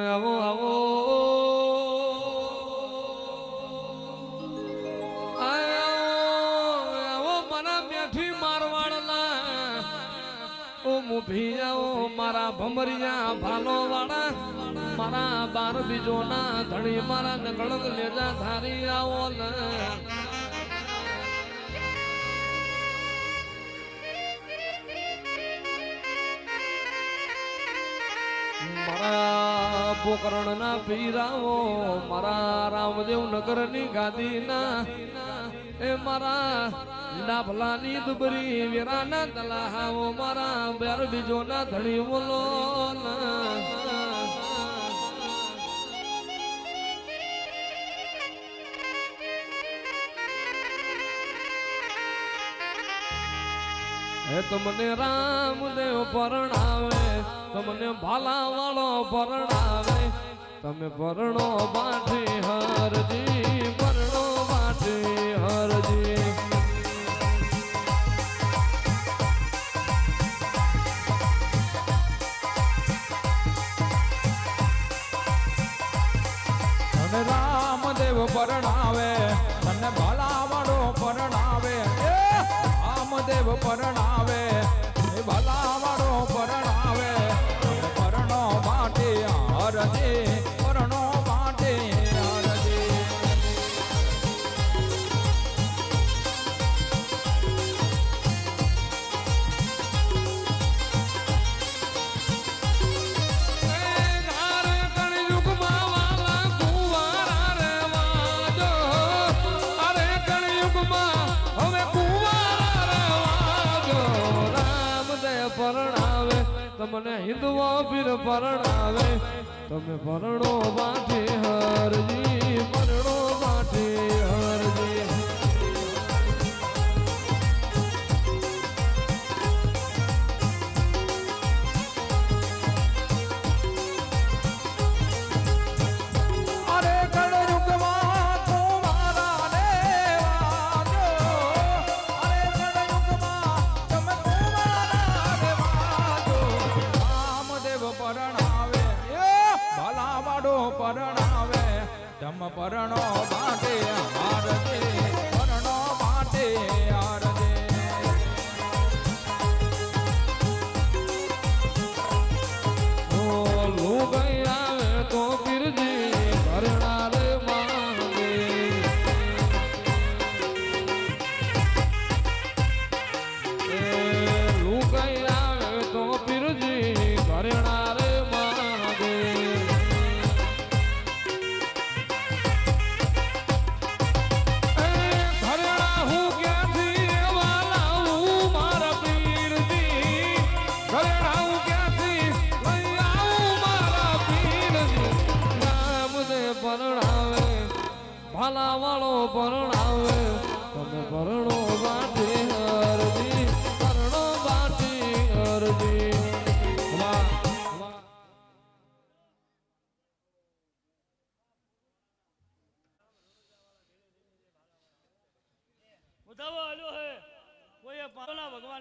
આવો આવો આવો ઓ મુભી મારા ભમરિયા ભાલો વાળા મારા બાર બીજો ના ધણી મારા નગળ લેજા ધારી આવો ને મારા પોકરણ ના પીરાવો મારા રામદેવ નગરની ગાદી ના એ મારા ડાભલાની દુબરી, વેરાના તલાહાઓ મારા બેર બીજો ના ધણી બોલો હે તમને રામદેવ પરણાવે, તમને ભાલા વાળો પરણાવે. તમે પરણો બાઠી, હરજી, પરણો બાઠી, હરજી. તને રામદેવ પરણાવે તને ભલાવડો પરણાવે. એ તમને હિન્દુઓ પીર પરણાવે તમે પરણો બાઠી હરજી પરણો બાઠી હરજી પરણાવે. ધમ પરણો માટે હારતી પરણો માટે હારજે.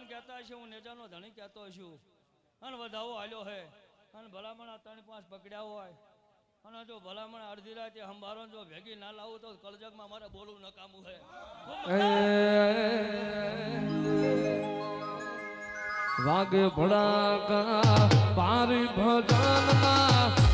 પાના કહેતા હશે, હું નેજાનો ધણી કહેતો છું. અને વધાવો આલ્યો હે. અને ભલામણ ત્રણ પાંચ પકડ્યા હોય. અને જો ભલામણ અડધી રાતે હંભારો જો ભેગી ના લાવું તો કળજગમાં મારે બોલવું નકામું હે. વાગે ભડાકા પારી ભજનમાં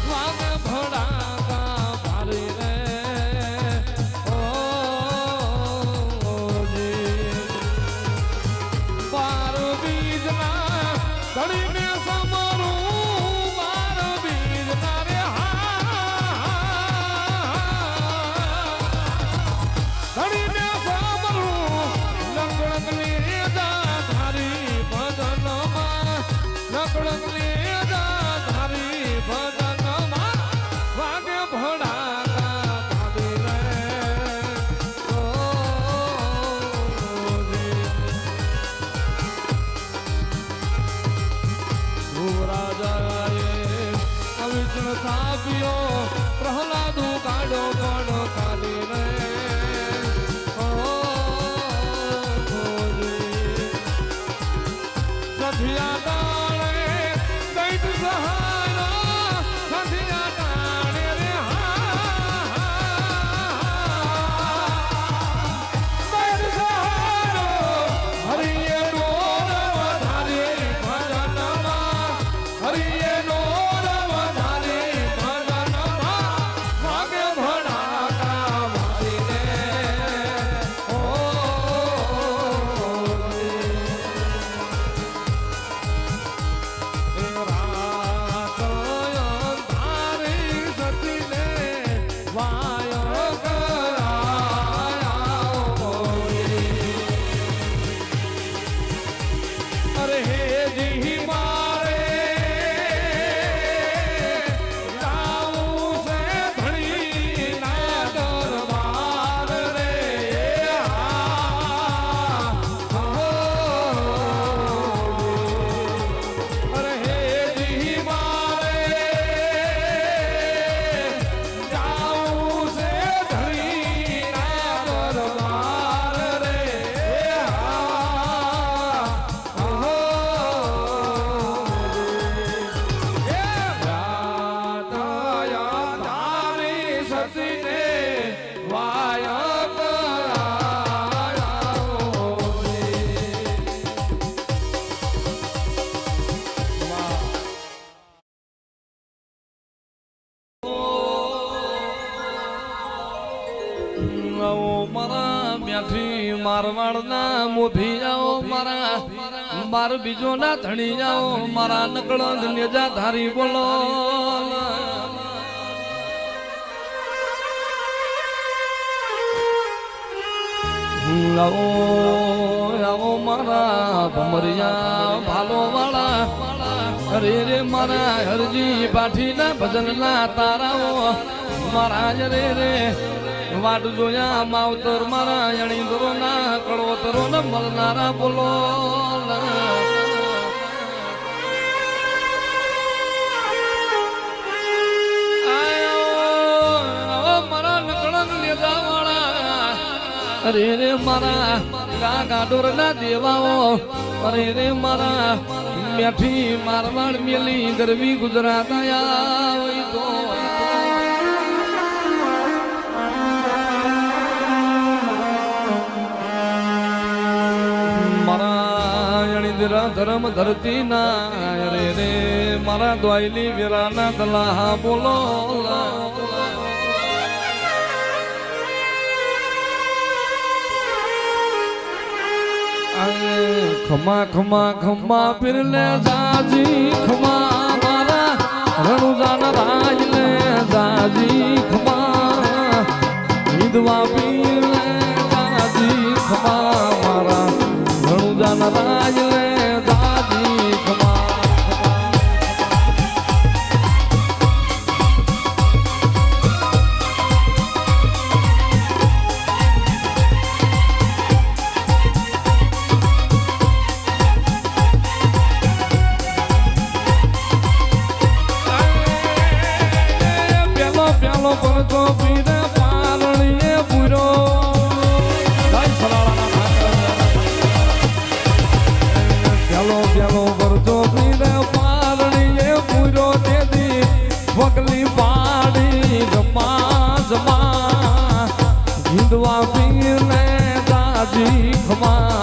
અવિષ્ણ સ્થાપ્યો પ્રહલાદુ કાઢો પણ કાલી રે મારા મ્યાથી મારવાડના આવો મારા માર બીજો ના જાઓ મારા નકળંદ નેજા ધારી બોલો. આવો મારા ભમરિયા ભાલો વાળા અરે રે મારા હરજી પાઠીના ભજનના તારાઓ મહારાજ રે વાટ જોયા માવતર મારા યણી દરો ના કડવતરો ને મળનારા બોલો અરે રે મારા કાકા ડોરના દેવાઓ. અરે રે મારા મેઠી મારવાડ મેલી ગરવી ગુજરાત આયા. મારા ધરમ ધરતી ના રે રે. મારા દ્વાયલી વીરાના દલાહા બોલો. ખમા ખમા ખમા પીરલે જાજી. ખમા મારા રણુજાના રાજ લે જાજી. ખમા વિધવા પીરલે જાજી. ખમા મારા રણુજાના રાજ પગલી પાડી જમા જમા હિંદવા પીરને દાજી ખમા.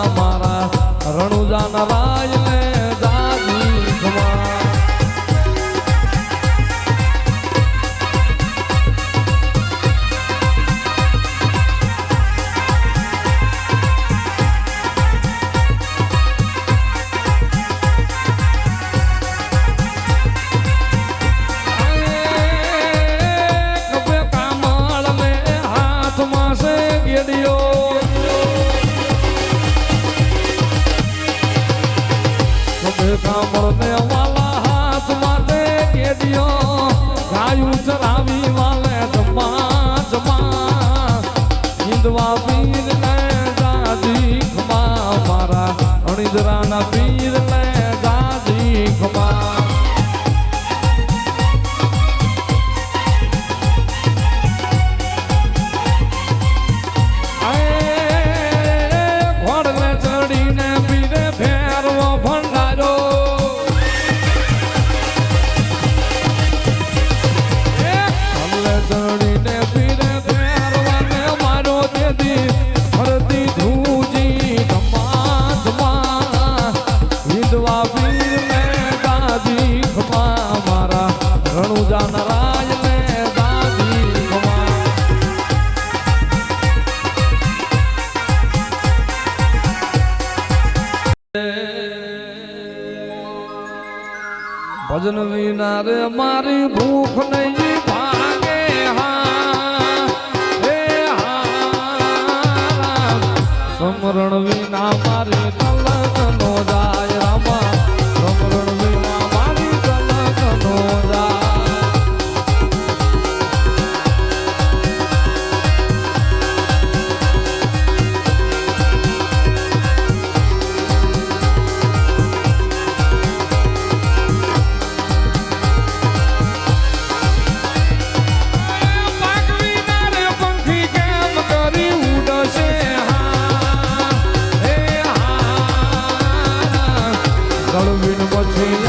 હિંદવા પીર ને દાદી ખમા મારા અણિજરાના પીર ભજન વિના રે મારી ભૂખ નહીં ભાગે હા. હે હા. સમરણ વિના મારી કલક નો જાય i'll what's in